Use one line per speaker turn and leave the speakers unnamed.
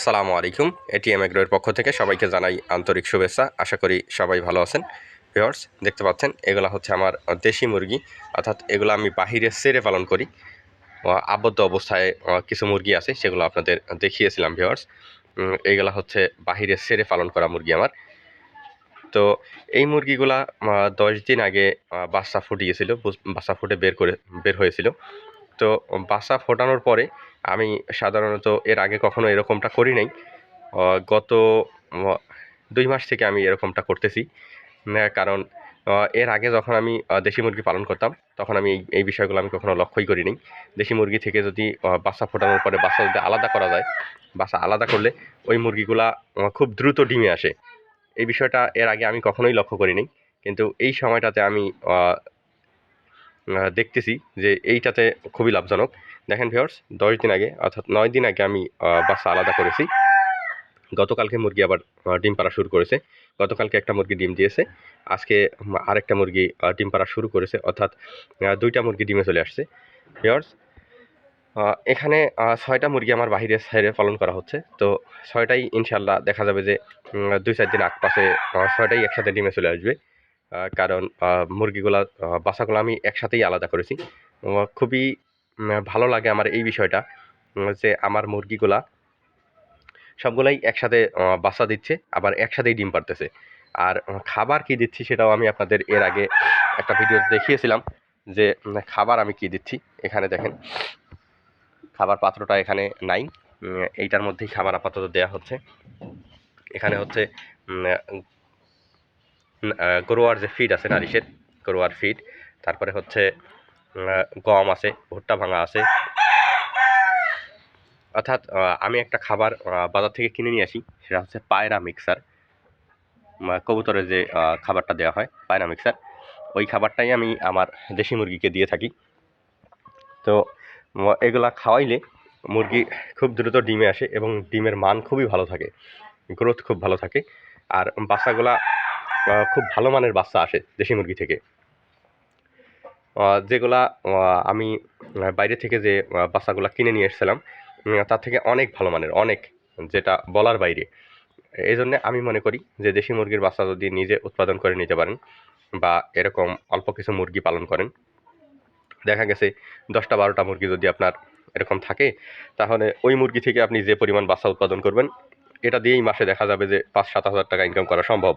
আসসালামু আলাইকুম। এটিএম এগ্রোয়ের পক্ষ থেকে সবাইকে জানাই আন্তরিক শুভেচ্ছা। আশা করি সবাই ভালো আছেন। ভিওর্স দেখতে পাচ্ছেন, এগুলা হচ্ছে আমার দেশি মুরগি। অর্থাৎ এগুলো আমি বাহিরে সেরে পালন করি। আবদ্ধ অবস্থায় কিছু মুরগি আছে, সেগুলো আপনাদের দেখিয়েছিলাম ভিওর্স এইগুলা হচ্ছে বাহিরে সেরে পালন করা মুরগি আমার। তো এই মুরগিগুলা দশ দিন আগে বাচ্চা ফুটিয়েছিল বুস- বাচ্চা ফুটে বের করে, বের হয়েছিল। তো বাচ্চা ফোটানোর পরে আমি সাধারণত এর আগে কখনো এরকমটা করি নাই। গত দুই মাস থেকে আমি এরকমটা করতেছি। কারণ এর আগে যখন আমি দেশি মুরগি পালন করতাম, তখন আমি এই এই বিষয়গুলো আমি কখনো লক্ষ্যই করিনি দেশি মুরগি থেকে যদি বাচ্চা ফোটানোর পরে বাচ্চা যদি আলাদা করা যায়, বাচ্চা আলাদা করলে ওই মুরগিগুলা খুব দ্রুত ডিমে আসে। এই বিষয়টা এর আগে আমি কখনোই লক্ষ্য করিনি কিন্তু এই সময়টাতে আমি দেখতেছি যে এইটাতে খুবই লাভজনক। দেখেন ভিওর্স দশ দিন আগে অর্থাৎ নয় দিন আগে আমি বাচ্চা আলাদা করেছি। গতকালকে মুরগি আবার ডিম পাড়া শুরু করেছে। গতকালকে একটা মুরগি ডিম দিয়েছে। আজকে আরেকটা মুরগি ডিম পাড়া শুরু করেছে। অর্থাৎ দুইটা মুরগি ডিমে চলে আসছে। ভিওর্স এখানে ছয়টা মুরগি আমার বাহিরে সাইডে পালন করা হচ্ছে। তো ছয়টাই ইনশাল্লাহ দেখা যাবে যে দুই চার দিন আগপাশে আহ, ছয়টাই একসাথে ডিমে চলে আসবে। কারণ মুরগিগুলা আহ, আমি একসাথেই আলাদা করেছি। খুবই ভালো লাগে আমার এই বিষয়টা যে আমার মুরগিগুলা সবগুলাই একসাথে বাচ্চা দিচ্ছে আবার একসাথেই ডিম পারতেছে আর খাবার কি দিচ্ছি সেটাও আমি আপনাদের এর আগে একটা ভিডিও দেখিয়েছিলাম যে খাবার আমি কি দিচ্ছি এখানে দেখেন। খাবার পাত্রটা এখানে নাই এইটার মধ্যেই খাবার আপাতত দেয়া হচ্ছে। এখানে হচ্ছে গরুয়ার যে ফিড আছে নারিশের গরুয়ার ফিড তারপরে হচ্ছে গম আছে, ভুট্টা ভাঙা আছে। অর্থাৎ আমি একটা খাবার বাজার থেকে কিনে নিয়ে আসি, সেটা হচ্ছে পায়রা মিক্সার কবুতরের যে খাবারটা দেওয়া হয়, পায়রা মিক্সার ওই খাবারটাই আমি আমার দেশি মুরগিকে দিয়ে থাকি। তো এগুলা খাওয়াইলে মুরগি খুব দ্রুত ডিমে আসে এবং ডিমের মান খুবই ভালো থাকে গ্রোথ খুব ভালো থাকে। আর বাচ্চাগুলা খুব ভালো মানের বাচ্চা আসে দেশি মুরগি থেকে। যেগুলা আমি বাইরে থেকে যে বাচ্চাগুলা কিনে নিয়ে এসেছিলাম তার থেকে অনেক ভালো মানের, অনেক, যেটা বলার বাইরে। এই জন্যে আমি মনে করি যে, দেশি মুরগির বাচ্চা যদি নিজে উৎপাদন করে নিতে পারেন বা এরকম অল্প কিছু মুরগি পালন করেন, দেখা গেছে দশটা, বারোটা মুরগি যদি আপনার এরকম থাকে, তাহলে ওই মুরগি থেকে আপনি যে পরিমাণ বাচ্চা উৎপাদন করবেন, এটা দিয়েই মাসে দেখা যাবে যে পাঁচ, সাত হাজার টাকা ইনকাম করা সম্ভব।